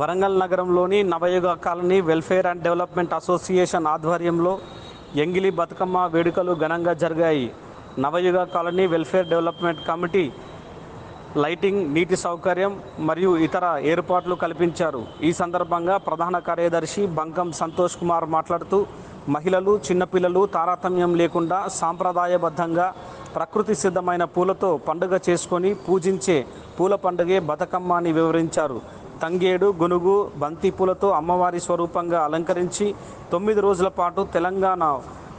వరంగల్ నగరంలోని Navayuga colony welfare and development association ఆధ్వర్యంలో ఎంగిలి బతుకమ్మ వేడుకలు ఘనంగా జరిగాయి. Navayuga colony welfare development committee lighting నీటి సౌకర్యం మరియు ఇతర ఏర్పాట్లు కల్పించారు. ఈ సందర్భంగా ప్రధాన కార్యదర్శి బంకం సంతోష్ కుమార్ మాట్లాడుతూ మహిళలు చిన్నపిల్లలు తారతమ్యం లేకుండా సాంప్రదాయబద్ధంగా ప్రకృతి సిద్ధమైన పూలతో పండుగ చేసుకొని పూజించే పూల పండుగే బతుకమ్మ అని వివరించారు. తంగేడు గునుగు బంతి పూలతో అమ్మవారి స్వరూపంగా అలంకరించి తొమ్మిది రోజుల పాటు తెలంగాణ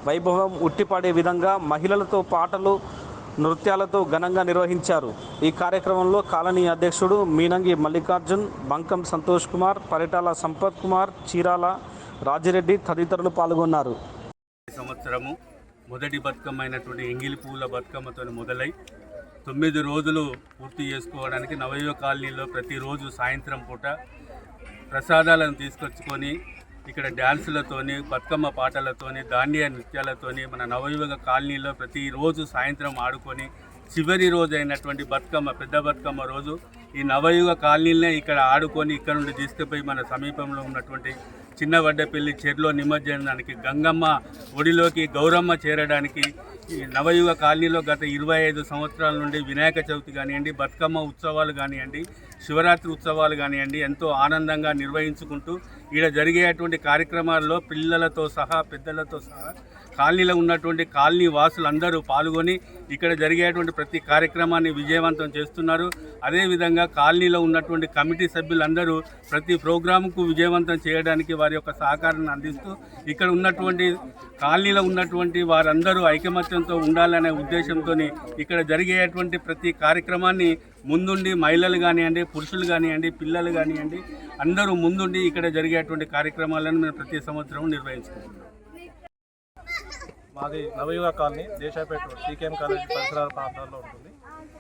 వైభవం ఉట్టిపడే విధంగా మహిళలతో పాటలు నృత్యాలతో ఘనంగా నిర్వహించారు. ఈ కార్యక్రమంలో కాలనీ అధ్యక్షుడు మీనంగి మల్లికార్జున్ బంకం సంతోష్ కుమార్ పరిటాల సంపత్ కుమార్ చీరాల రాజిరెడ్డి తదితరులు పాల్గొన్నారు. సంవత్సరము మొదటి బతుకమ్మ అయినటువంటి ఎంగిలి పూల బతుకమ్మతో మొదలై తొమ్మిది రోజులు పూర్తి చేసుకోవడానికి నవయుగ కాలనీలో ప్రతిరోజు సాయంత్రం పూట ప్రసాదాలను తీసుకొచ్చుకొని ఇక్కడ డ్యాన్సులతోని బతుకమ్మ పాటలతోని దాండియా నృత్యాలతోని మన నవయుగ కాలనీలో ప్రతిరోజు సాయంత్రం ఆడుకొని చివరి రోజు అయినటువంటి బతుకమ్మ పెద్ద బతుకమ్మ రోజు ఈ నవయుగ కాలనీలనే ఇక్కడ ఆడుకొని ఇక్కడ నుండి తీసుకుపోయి మన సమీపంలో ఉన్నటువంటి చిన్న వడ్డపల్లి చెరులో నిమజ్జనానికి గంగమ్మ ఒడిలోకి గౌరమ్మ చేరడానికి నవయుగ కాలనీలో గత ఇరవై ఐదు సంవత్సరాల నుండి వినాయక చవితి కానివ్వండి బతుకమ్మ ఉత్సవాలు కానివ్వండి శివరాత్రి ఉత్సవాలు కానివ్వండి ఎంతో ఆనందంగా నిర్వహించుకుంటూ ఈడ జరిగేటువంటి కార్యక్రమాల్లో పిల్లలతో సహా పెద్దలతో సహా కాలనీలో ఉన్నటువంటి కాలనీ వాసులందరూ పాల్గొని ఇక్కడ జరిగేటువంటి ప్రతి కార్యక్రమాన్ని విజయవంతం చేస్తున్నారు. అదేవిధంగా కాలనీలో ఉన్నటువంటి కమిటీ సభ్యులందరూ ప్రతి ప్రోగ్రాంకు విజయవంతం చేయడానికి వారి యొక్క సహకారాన్ని అందిస్తూ ఇక్కడ ఉన్నటువంటి కాలనీలో ఉన్నటువంటి వారందరూ ఐకమత్యంతో ఉండాలనే ఉద్దేశంతో ఇక్కడ జరిగేటువంటి ప్రతి కార్యక్రమాన్ని ముందుండి మహిళలు కానివ్వండి పురుషులు కానివ్వండి పిల్లలు కానివ్వండి అందరూ ముందుండి ఇక్కడ జరిగేటువంటి కార్యక్రమాలను మేము ప్రతి సంవత్సరం నిర్వహించుకుంటున్నాం. మాది Navayuga colony Deshapeta CKM college పరిసరాల ప్రాంతాల్లో ఉంటుంది.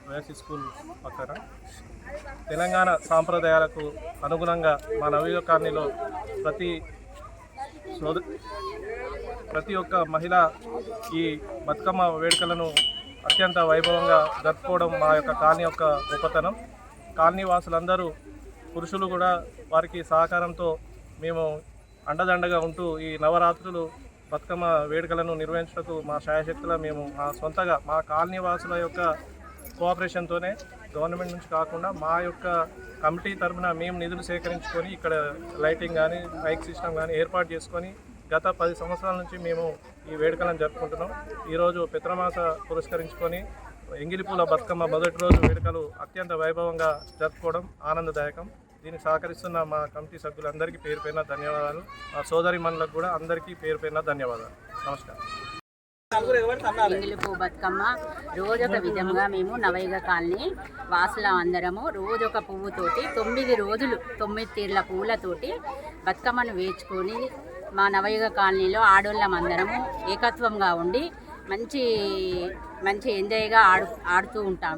వైఎస్సీ స్కూల్ పక్కన. తెలంగాణ సాంప్రదాయాలకు అనుగుణంగా మా నవయుగ కాలనీలో ప్రతి సోద ప్రతి ఒక్క మహిళ ఈ బతుకమ్మ వేడుకలను అత్యంత వైభవంగా జరుపుకోవడం మా యొక్క కాలనీ యొక్క గొప్పతనం. కాలనీ వాసులందరూ పురుషులు కూడా వారికి సహకారంతో మేము అండదండగా ఉంటూ ఈ నవరాత్రులు బతుకమ్మ వేడుకలను నిర్వహించడానికి మా శాయశక్తుల మేము మా సొంతగా మా కాలనీ వాసుల యొక్క కోఆపరేషన్తోనే గవర్నమెంట్ నుంచి కాకుండా మా యొక్క కమిటీ తరఫున మేము నిధులు సేకరించుకొని ఇక్కడ లైటింగ్ కానీ బైక్ సిస్టమ్ కానీ ఏర్పాటు చేసుకొని గత పది సంవత్సరాల నుంచి మేము ఈ వేడుకలను జరుపుకుంటున్నాం. ఈరోజు పిత్రమాస పురస్కరించుకొని ఎంగిలిపూల బతుకమ్మ మొదటి రోజు వేడుకలు అత్యంత వైభవంగా జరుపుకోవడం ఆనందదాయకం. దీనికి సహకరిస్తున్న మా కమిటీ సభ్యులందరికీ పేరు పైన ధన్యవాదాలు. మా సోదరి మనులకు కూడా అందరికీ పేరు పైన ధన్యవాదాలు. నమస్కారం. ఎంగిలిపూ బతుకమ్మ రోజు ఒక విధంగా మేము నవయుగ కాలనీ వాసుల అందరము రోజు ఒక పువ్వుతోటి తొమ్మిది రోజులు తొమ్మిది తీర్ల పువ్వులతోటి బతుకమ్మను వేర్చుకొని మా నవయుగ కాలనీలో ఆడోళ్ళం అందరము ఏకత్వంగా ఉండి మంచి మంచి ఎంజాయ్గా ఆడు ఆడుతూ ఉంటాం.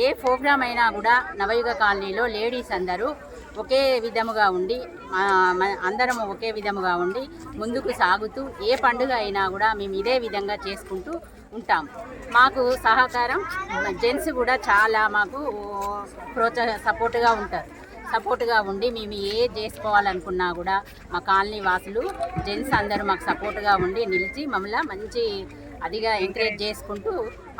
ఏ ప్రోగ్రామ్ అయినా కూడా నవయుగ కాలనీలో లేడీస్ అందరూ ఒకే విధముగా ఉండి అందరం మ- అందరము ఒకే విధముగా ఉండి ముందుకు సాగుతూ ఏ పండుగ అయినా కూడా మేము ఇదే విధంగా చేసుకుంటూ ఉంటాం. మాకు సహకారం జెంట్స్ కూడా చాలా మాకు ప్రోత్సాహ సపోర్ట్గా ఉంటారు. సపోర్ట్గా ఉండి మేము ఏ చేసుకోవాలనుకున్నా కూడా మా కాలనీ వాసులు జెంట్స్ అందరూ మాకు సపోర్ట్గా ఉండి నిలిచి మమ్మల్ని మంచి అదిగా ఎంకరేజ్ చేసుకుంటూ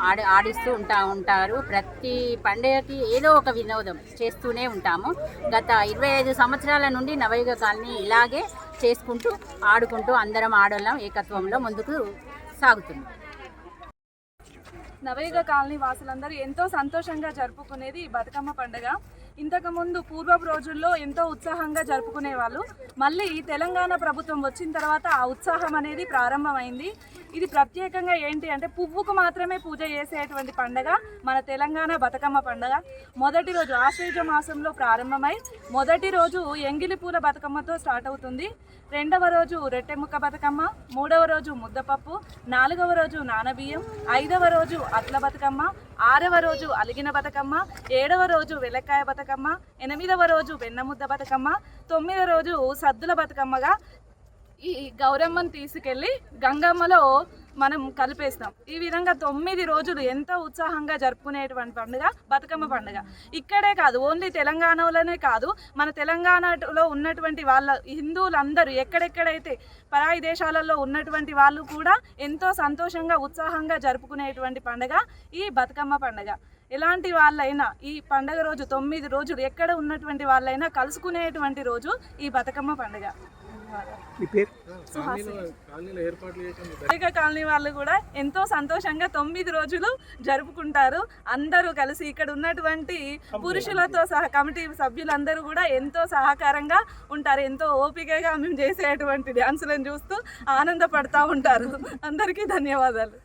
ఆడి ఆడిస్తూ ఉంటా ఉంటారు. ప్రతి పండుగకి ఏదో ఒక వినోదం చేస్తూనే ఉంటాము. గత ఇరవై ఐదు సంవత్సరాల నుండి నవయుగ కాలనీ ఇలాగే చేసుకుంటూ ఆడుకుంటూ అందరం ఆడోళ్ళం ఏకత్వంలో ముందుకు సాగుతున్నాం. నవయుగ కాలనీ వాసులందరూ ఎంతో సంతోషంగా జరుపుకునేది ఈ బతుకమ్మ పండుగ. ఇంతకుముందు పూర్వపు రోజుల్లో ఎంతో ఉత్సాహంగా జరుపుకునేవాళ్ళు. మళ్ళీ ఈ తెలంగాణ ప్రభుత్వం వచ్చిన తర్వాత ఆ ఉత్సాహం అనేది ప్రారంభమైంది. ఇది ప్రత్యేకంగా ఏంటి అంటే పువ్వుకు మాత్రమే పూజ చేసేటువంటి పండగ మన తెలంగాణ బతుకమ్మ పండగ. మొదటి రోజు ఆశ్వేజ మాసంలో ప్రారంభమై మొదటి రోజు ఎంగిలి పూల బతుకమ్మతో స్టార్ట్ అవుతుంది. రెండవ రోజు రెట్టెముక్క బతుకమ్మ మూడవ రోజు ముద్దపప్పు నాలుగవ రోజు నానబియ్యం ఐదవ రోజు అట్ల బతుకమ్మ ఆరవ రోజు అలిగిన బతుకమ్మ ఏడవ రోజు వెలక్కాయ బతుకమ్మ ఎనిమిదవ రోజు వెన్నముద్ద బతుకమ్మ తొమ్మిదవ రోజు సద్దుల బతుకమ్మగా ఈ గౌరమ్మను తీసుకెళ్ళి గంగమ్మలో మనం కలిపేస్తాం. ఈ విధంగా తొమ్మిది రోజులు ఎంతో ఉత్సాహంగా జరుపుకునేటువంటి పండుగ? బతుకమ్మ పండుగ. ఇక్కడే కాదు ఓన్లీ తెలంగాణలోనే కాదు మన తెలంగాణలో ఉన్నటువంటి వాళ్ళ హిందువులందరూ ఎక్కడెక్కడైతే పరాయి దేశాలలో ఉన్నటువంటి వాళ్ళు కూడా ఎంతో సంతోషంగా ఉత్సాహంగా జరుపుకునేటువంటి పండుగ ఈ బతుకమ్మ పండుగ. ఎలాంటి వాళ్ళైనా ఈ పండగ రోజు తొమ్మిది రోజులు ఎక్కడ ఉన్నటువంటి వాళ్ళైనా కలుసుకునేటువంటి రోజు ఈ బతుకమ్మ పండుగ. ప్రత్యేక కాలనీ వాళ్ళు కూడా ఎంతో సంతోషంగా తొమ్మిది రోజులు జరుపుకుంటారు. అందరూ కలిసి ఇక్కడ ఉన్నటువంటి పురుషులతో సహా కమిటీ సభ్యులందరూ కూడా ఎంతో సహకారంగా ఉంటారు. ఎంతో ఓపికగా మేము చేసేటువంటి డ్యాన్సులను చూస్తూ ఆనందపడతా ఉంటారు. అందరికీ ధన్యవాదాలు.